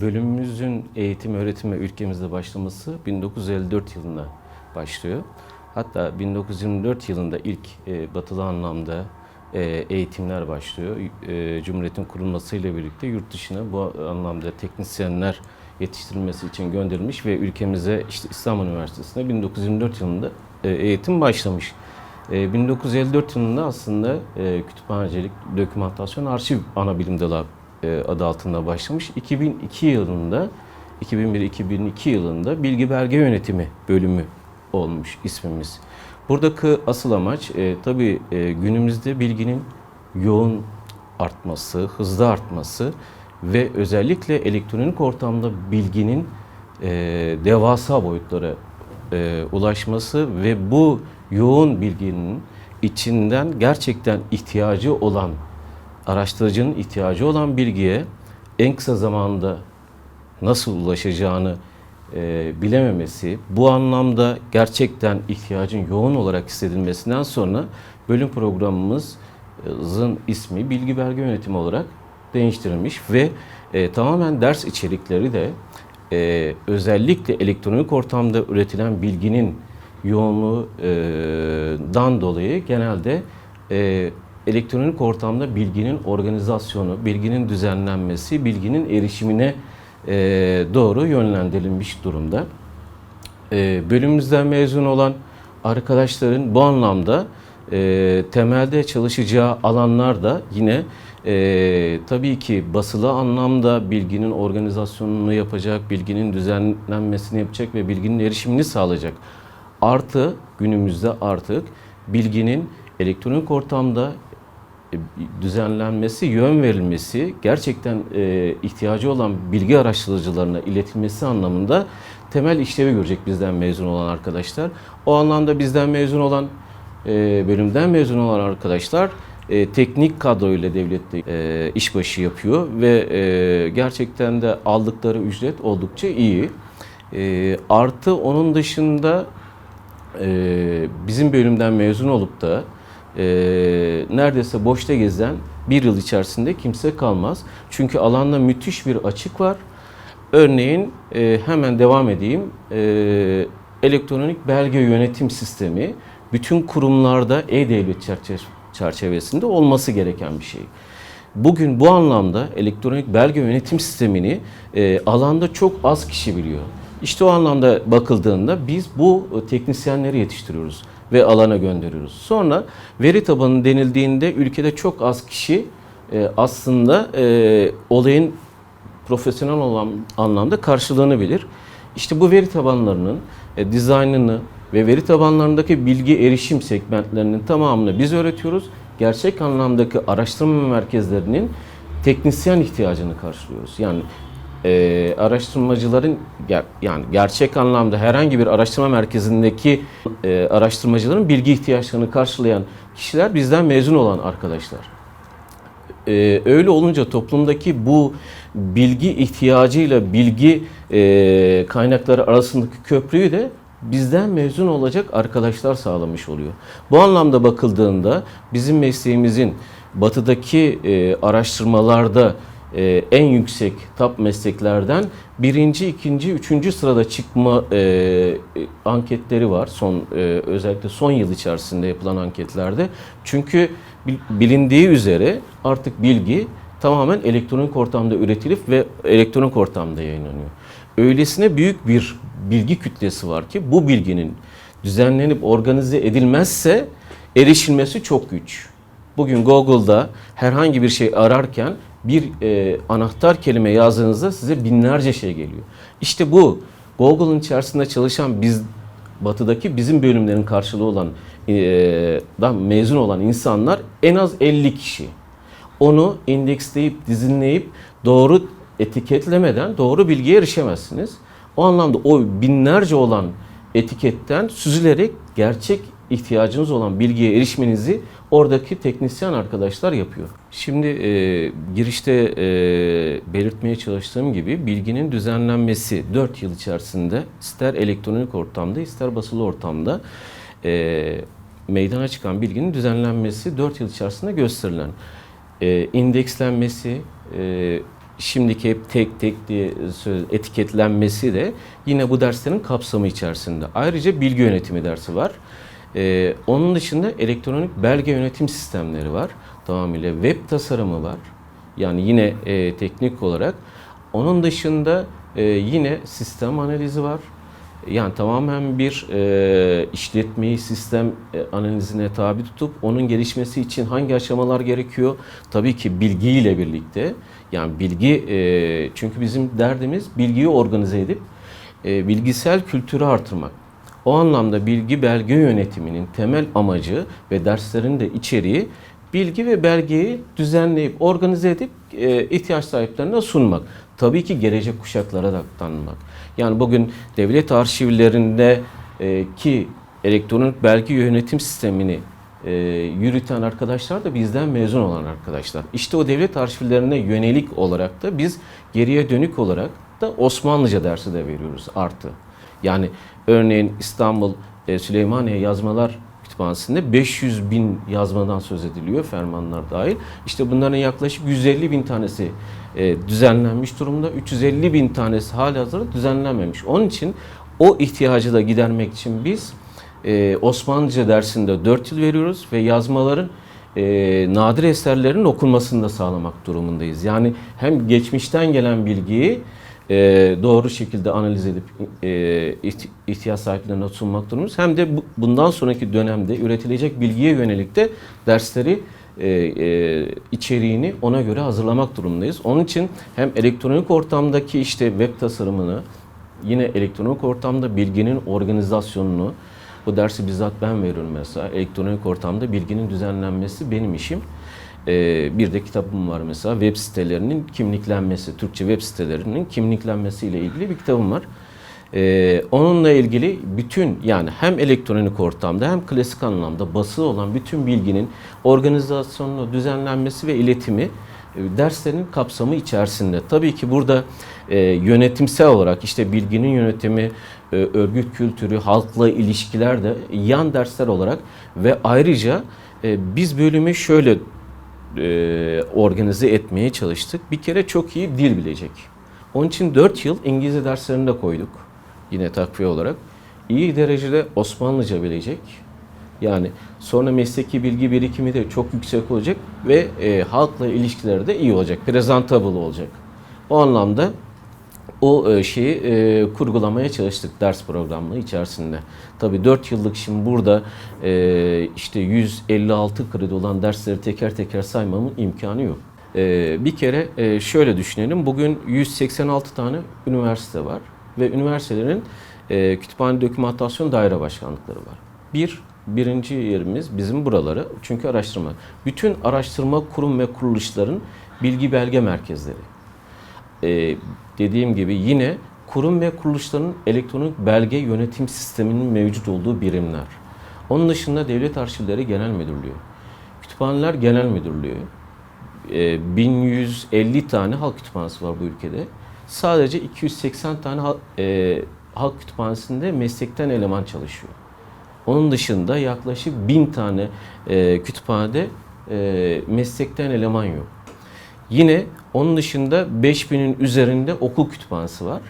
Bölümümüzün eğitim öğretime ülkemizde başlaması 1954 yılında başlıyor. Hatta 1924 yılında ilk e, batılı anlamda e, eğitimler başlıyor. E, Cumhuriyet'in kurulmasıyla birlikte yurt dışına bu anlamda teknisyenler yetiştirilmesi için gönderilmiş ve ülkemize işte İstanbul Üniversitesi'nde 1924 yılında e, eğitim başlamış. E, 1954 yılında aslında e, kütüphanecilik, dokümantasyon, arşiv ana bilim dalı adı altında başlamış. 2002 yılında 2001-2002 yılında bilgi belge yönetimi bölümü olmuş ismimiz. Buradaki asıl amaç e, tabii e, günümüzde bilginin yoğun artması, hızlı artması ve özellikle elektronik ortamda bilginin e, devasa boyutlara e, ulaşması ve bu yoğun bilginin içinden gerçekten ihtiyacı olan araştırıcının ihtiyacı olan bilgiye en kısa zamanda nasıl ulaşacağını e, bilememesi, bu anlamda gerçekten ihtiyacın yoğun olarak hissedilmesinden sonra bölüm programımızın ismi bilgi belge yönetimi olarak değiştirilmiş ve e, tamamen ders içerikleri de e, özellikle elektronik ortamda üretilen bilginin yoğunluğundan dolayı genelde e, elektronik ortamda bilginin organizasyonu, bilginin düzenlenmesi, bilginin erişimine e, doğru yönlendirilmiş durumda. E, bölümümüzden mezun olan arkadaşların bu anlamda e, temelde çalışacağı alanlar da yine e, tabii ki basılı anlamda bilginin organizasyonunu yapacak, bilginin düzenlenmesini yapacak ve bilginin erişimini sağlayacak. Artı günümüzde artık bilginin elektronik ortamda düzenlenmesi, yön verilmesi, gerçekten e, ihtiyacı olan bilgi araştırıcılarına iletilmesi anlamında temel işlevi görecek bizden mezun olan arkadaşlar. O anlamda bizden mezun olan, e, bölümden mezun olan arkadaşlar e, teknik kadroyla devlette e, işbaşı yapıyor ve e, gerçekten de aldıkları ücret oldukça iyi. E, artı onun dışında e, bizim bölümden mezun olup da e, neredeyse boşta gezen bir yıl içerisinde kimse kalmaz. Çünkü alanda müthiş bir açık var. Örneğin e, hemen devam edeyim. E, elektronik belge yönetim sistemi bütün kurumlarda e-devlet çerçeve- çerçevesinde olması gereken bir şey. Bugün bu anlamda elektronik belge yönetim sistemini e, alanda çok az kişi biliyor. İşte o anlamda bakıldığında biz bu e, teknisyenleri yetiştiriyoruz ve alana gönderiyoruz. Sonra veri tabanı denildiğinde ülkede çok az kişi e, aslında e, olayın profesyonel olan anlamda karşılığını bilir. İşte bu veri tabanlarının dizaynını ve veri tabanlarındaki bilgi erişim segmentlerinin tamamını biz öğretiyoruz. Gerçek anlamdaki araştırma merkezlerinin teknisyen ihtiyacını karşılıyoruz. Yani e, araştırmacıların ger- yani gerçek anlamda herhangi bir araştırma merkezindeki e, araştırmacıların bilgi ihtiyaçlarını karşılayan kişiler bizden mezun olan arkadaşlar. Ee, öyle olunca toplumdaki bu bilgi ihtiyacıyla bilgi e, kaynakları arasındaki köprüyü de bizden mezun olacak arkadaşlar sağlamış oluyor. Bu anlamda bakıldığında bizim mesleğimizin batıdaki e, araştırmalarda e, en yüksek top mesleklerden birinci, ikinci, üçüncü sırada çıkma e, e, anketleri var. Son e, özellikle son yıl içerisinde yapılan anketlerde. Çünkü bil- bilindiği üzere artık bilgi tamamen elektronik ortamda üretilip ve elektronik ortamda yayınlanıyor. Öylesine büyük bir bilgi kütlesi var ki bu bilginin düzenlenip organize edilmezse erişilmesi çok güç. Bugün Google'da herhangi bir şey ararken bir e, anahtar kelime yazdığınızda size binlerce şey geliyor. İşte bu Google'ın içerisinde çalışan biz batıdaki bizim bölümlerin karşılığı olan e, dan mezun olan insanlar en az 50 kişi. Onu indeksleyip dizinleyip doğru etiketlemeden doğru bilgiye erişemezsiniz. O anlamda o binlerce olan etiketten süzülerek gerçek ihtiyacınız olan bilgiye erişmenizi oradaki teknisyen arkadaşlar yapıyor. Şimdi e, girişte e, belirtmeye çalıştığım gibi bilginin düzenlenmesi 4 yıl içerisinde ister elektronik ortamda ister basılı ortamda e, meydana çıkan bilginin düzenlenmesi 4 yıl içerisinde gösterilen. E, indekslenmesi, e, şimdiki hep tek tek diye söz, etiketlenmesi de yine bu derslerin kapsamı içerisinde. Ayrıca bilgi yönetimi dersi var. Ee, onun dışında elektronik belge yönetim sistemleri var. Tamamıyla web tasarımı var. Yani yine e, teknik olarak. Onun dışında e, yine sistem analizi var. Yani tamamen bir e, işletmeyi sistem e, analizine tabi tutup onun gelişmesi için hangi aşamalar gerekiyor? Tabii ki bilgiyle birlikte. Yani bilgi e, çünkü bizim derdimiz bilgiyi organize edip e, bilgisel kültürü artırmak. O anlamda bilgi belge yönetiminin temel amacı ve derslerin de içeriği bilgi ve belgeyi düzenleyip organize edip e, ihtiyaç sahiplerine sunmak. Tabii ki gelecek kuşaklara da aktarmak. Yani bugün devlet arşivlerinde e, ki elektronik belge yönetim sistemini e, yürüten arkadaşlar da bizden mezun olan arkadaşlar. İşte o devlet arşivlerine yönelik olarak da biz geriye dönük olarak da Osmanlıca dersi de veriyoruz artı. Yani örneğin İstanbul e, Süleymaniye Yazmalar Kütüphanesi'nde 500 bin yazmadan söz ediliyor, fermanlar dahil. İşte bunların yaklaşık 150 bin tanesi e, düzenlenmiş durumda, 350 bin tanesi halihazırda düzenlenmemiş. Onun için o ihtiyacı da gidermek için biz e, Osmanlıca dersinde 4 yıl veriyoruz ve yazmaların nadir eserlerin okunmasını da sağlamak durumundayız. Yani hem geçmişten gelen bilgiyi e, doğru şekilde analiz edip e, ihti- ihtiyaç sahiplerine sunmak durumundayız. Hem de bu- bundan sonraki dönemde üretilecek bilgiye yönelik de dersleri e, e, içeriğini ona göre hazırlamak durumundayız. Onun için hem elektronik ortamdaki işte web tasarımını, yine elektronik ortamda bilginin organizasyonunu, bu dersi bizzat ben veriyorum mesela. Elektronik ortamda bilginin düzenlenmesi benim işim. Ee, bir de kitabım var mesela web sitelerinin kimliklenmesi, Türkçe web sitelerinin kimliklenmesiyle ilgili bir kitabım var. Ee, onunla ilgili bütün yani hem elektronik ortamda hem klasik anlamda basılı olan bütün bilginin organizasyonunu, düzenlenmesi ve iletimi e, derslerin kapsamı içerisinde. Tabii ki burada e, yönetimsel olarak işte bilginin yönetimi, e, örgüt kültürü, halkla ilişkiler de yan dersler olarak ve ayrıca biz bölümü şöyle e, organize etmeye çalıştık. Bir kere çok iyi dil bilecek. Onun için 4 yıl İngilizce derslerini de koyduk. Yine takviye olarak. İyi derecede Osmanlıca bilecek. Yani sonra mesleki bilgi birikimi de çok yüksek olacak ve e, halkla ilişkileri de iyi olacak. Presentable olacak. O anlamda o e, şeyi e, kurgulamaya çalıştık ders programları içerisinde. Tabii 4 yıllık şimdi burada e, işte 156 kredi olan dersleri teker teker saymamın imkanı yok. E, bir kere e, şöyle düşünelim. Bugün 186 tane üniversite var ve üniversitelerin e, kütüphane dokümantasyon daire başkanlıkları var. Bir, birinci yerimiz bizim buraları. Çünkü araştırma. Bütün araştırma kurum ve kuruluşların bilgi belge merkezleri. Ee, dediğim gibi yine kurum ve kuruluşların elektronik belge yönetim sisteminin mevcut olduğu birimler. Onun dışında Devlet Arşivleri Genel Müdürlüğü, Kütüphaneler Genel Müdürlüğü, e, 1150 tane halk kütüphanesi var bu ülkede. Sadece 280 tane e, halk kütüphanesinde meslekten eleman çalışıyor. Onun dışında yaklaşık 1000 tane e, kütüphanede e, meslekten eleman yok. Yine onun dışında 5000'in üzerinde okul kütüphanesi var.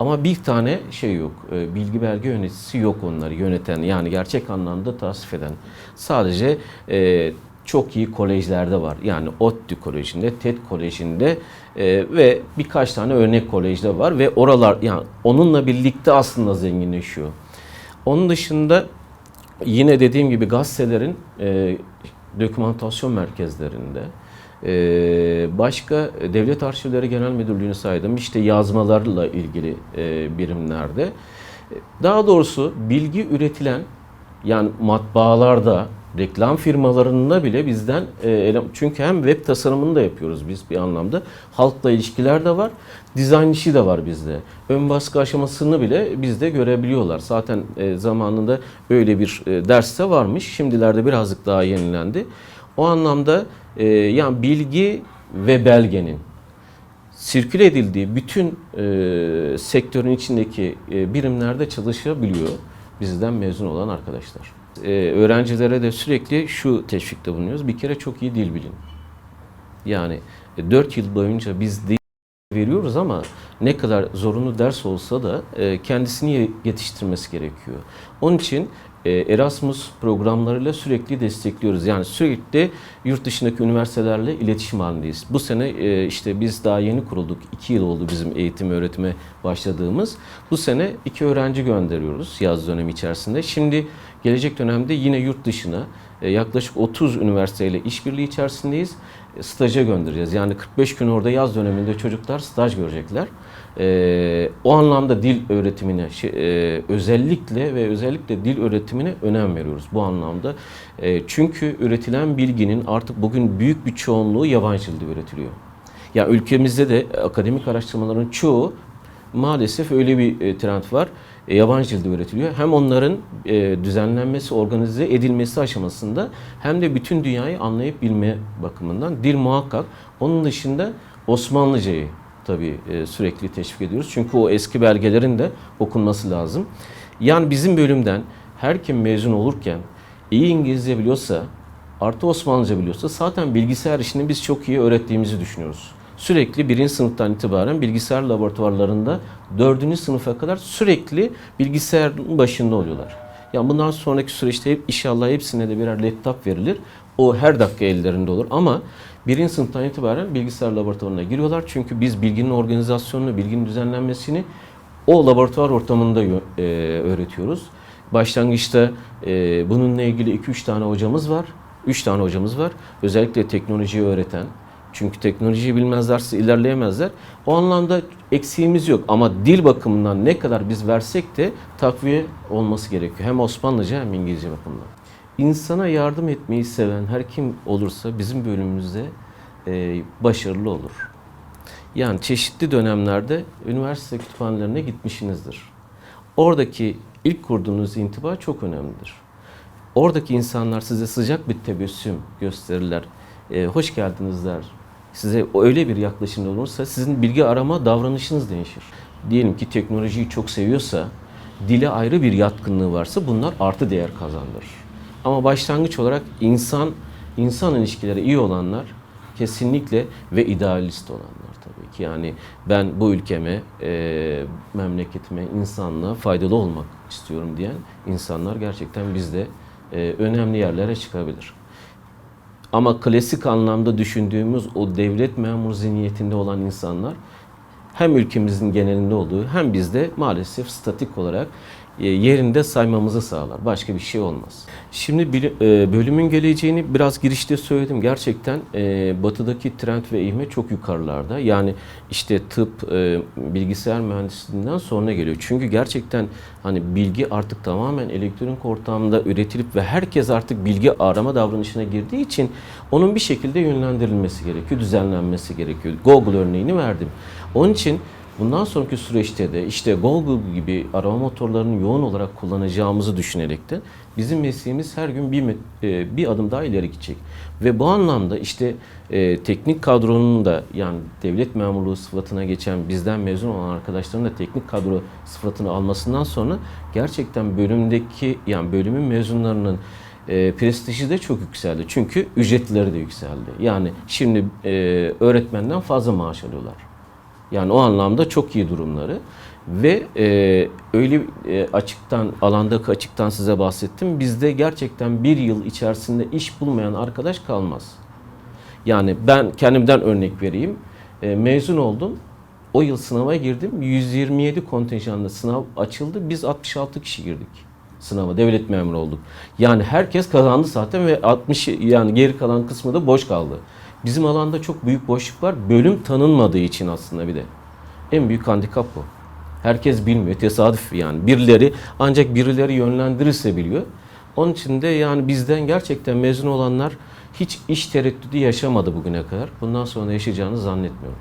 Ama bir tane şey yok. e, Bilgi belge yöneticisi yok onları yöneten yani gerçek anlamda tasvip eden. Sadece e, çok iyi kolejlerde var. Yani ODTÜ Koleji'nde, TED Koleji'nde e, ve birkaç tane örnek kolejde var ve oralar yani onunla birlikte aslında zenginleşiyor. Onun dışında yine dediğim gibi gazetelerin e, dokümantasyon merkezlerinde e, başka Devlet Arşivleri Genel Müdürlüğü'nü saydım. İşte yazmalarla ilgili e, birimlerde. Daha doğrusu bilgi üretilen yani matbaalarda, reklam firmalarında bile bizden e, çünkü hem web tasarımını da yapıyoruz biz bir anlamda. Halkla ilişkiler de var, dizayn işi de var bizde. Ön baskı aşamasını bile bizde görebiliyorlar. Zaten e, zamanında öyle bir e, derste varmış. Şimdilerde birazcık daha yenilendi. O anlamda e, yani bilgi ve belgenin sirküle edildiği bütün e, sektörün içindeki e, birimlerde çalışabiliyor bizden mezun olan arkadaşlar. E, öğrencilere de sürekli şu teşvikte bulunuyoruz. Bir kere çok iyi dil bilin. Yani 4 yıl boyunca biz dil veriyoruz ama ne kadar zorunlu ders olsa da e, kendisini yetiştirmesi gerekiyor. Onun için e, Erasmus programlarıyla sürekli destekliyoruz. Yani sürekli yurt dışındaki üniversitelerle iletişim halindeyiz. Bu sene e, işte biz daha yeni kurulduk. iki yıl oldu bizim eğitim öğretime başladığımız. Bu sene iki öğrenci gönderiyoruz yaz dönemi içerisinde. Şimdi gelecek dönemde yine yurt dışına yaklaşık 30 üniversiteyle işbirliği içerisindeyiz. E, Staja göndereceğiz. Yani 45 gün orada yaz döneminde çocuklar staj görecekler. E, o anlamda dil öğretimine e, özellikle ve özellikle dil öğretimine önem veriyoruz bu anlamda. E, çünkü üretilen bilginin artık bugün büyük bir çoğunluğu yabancı dilde üretiliyor. Ya ülkemizde de akademik araştırmaların çoğu maalesef öyle bir e, trend var. E, yabancı dilde üretiliyor. Hem onların e, düzenlenmesi, organize edilmesi aşamasında hem de bütün dünyayı anlayıp bilme bakımından dil muhakkak. Onun dışında Osmanlıcayı tabii e, sürekli teşvik ediyoruz. Çünkü o eski belgelerin de okunması lazım. Yani bizim bölümden her kim mezun olurken iyi İngilizce biliyorsa artı Osmanlıca biliyorsa zaten bilgisayar işini biz çok iyi öğrettiğimizi düşünüyoruz. Sürekli birinci sınıftan itibaren bilgisayar laboratuvarlarında dördüncü sınıfa kadar sürekli bilgisayarın başında oluyorlar. Yani bundan sonraki süreçte hep inşallah hepsine de birer laptop verilir. O her dakika ellerinde olur ama birinci sınıftan itibaren bilgisayar laboratuvarına giriyorlar. Çünkü biz bilginin organizasyonunu, bilginin düzenlenmesini o laboratuvar ortamında e, öğretiyoruz. Başlangıçta e, bununla ilgili 2-3 tane hocamız var. 3 tane hocamız var. Özellikle teknolojiyi öğreten. Çünkü teknolojiyi bilmezlerse ilerleyemezler. O anlamda eksiğimiz yok. Ama dil bakımından ne kadar biz versek de takviye olması gerekiyor. Hem Osmanlıca hem İngilizce bakımından. İnsana yardım etmeyi seven her kim olursa bizim bölümümüzde e, başarılı olur. Yani çeşitli dönemlerde üniversite kütüphanelerine gitmişsinizdir. Oradaki ilk kurduğunuz intiba çok önemlidir. Oradaki insanlar size sıcak bir tebessüm gösterirler. Ee, hoş geldiniz der. Size öyle bir yaklaşımda olursa sizin bilgi arama davranışınız değişir. Diyelim ki teknolojiyi çok seviyorsa, dile ayrı bir yatkınlığı varsa bunlar artı değer kazandırır. Ama başlangıç olarak insan insan ilişkileri iyi olanlar kesinlikle ve idealist olanlar tabii ki. Yani ben bu ülkeme, e, memleketime, insanlığa faydalı olmak istiyorum diyen insanlar gerçekten bizde e, önemli yerlere çıkabilir. Ama klasik anlamda düşündüğümüz o devlet memur zihniyetinde olan insanlar hem ülkemizin genelinde olduğu hem bizde maalesef statik olarak yerinde saymamızı sağlar. Başka bir şey olmaz. Şimdi e, bölümün geleceğini biraz girişte söyledim. Gerçekten e, batıdaki trend ve ivme çok yukarılarda. Yani işte tıp, e, bilgisayar mühendisliğinden sonra geliyor. Çünkü gerçekten hani bilgi artık tamamen elektronik ortamda üretilip ve herkes artık bilgi arama davranışına girdiği için onun bir şekilde yönlendirilmesi gerekiyor, düzenlenmesi gerekiyor. Google örneğini verdim. Onun için Bundan sonraki süreçte de işte Google gibi arama motorlarını yoğun olarak kullanacağımızı düşünerek de bizim mesleğimiz her gün bir, e, bir adım daha ileri gidecek. Ve bu anlamda işte e, teknik kadronun da yani devlet memurluğu sıfatına geçen bizden mezun olan arkadaşların da teknik kadro sıfatını almasından sonra gerçekten bölümdeki yani bölümün mezunlarının e, prestiji de çok yükseldi. Çünkü ücretleri de yükseldi. Yani şimdi e, öğretmenden fazla maaş alıyorlar. Yani o anlamda çok iyi durumları ve e, öyle e, açıktan alandaki açıktan size bahsettim. Bizde gerçekten bir yıl içerisinde iş bulmayan arkadaş kalmaz. Yani ben kendimden örnek vereyim. E, mezun oldum. O yıl sınava girdim. 127 kontenjanlı sınav açıldı. Biz 66 kişi girdik sınava. Devlet memuru olduk. Yani herkes kazandı zaten ve 60 yani geri kalan kısmı da boş kaldı. Bizim alanda çok büyük boşluk var. Bölüm tanınmadığı için aslında bir de. En büyük handikap bu. Herkes bilmiyor. Tesadüf yani. Birileri ancak birileri yönlendirirse biliyor. Onun için de yani bizden gerçekten mezun olanlar hiç iş tereddüdü yaşamadı bugüne kadar. Bundan sonra yaşayacağını zannetmiyorum.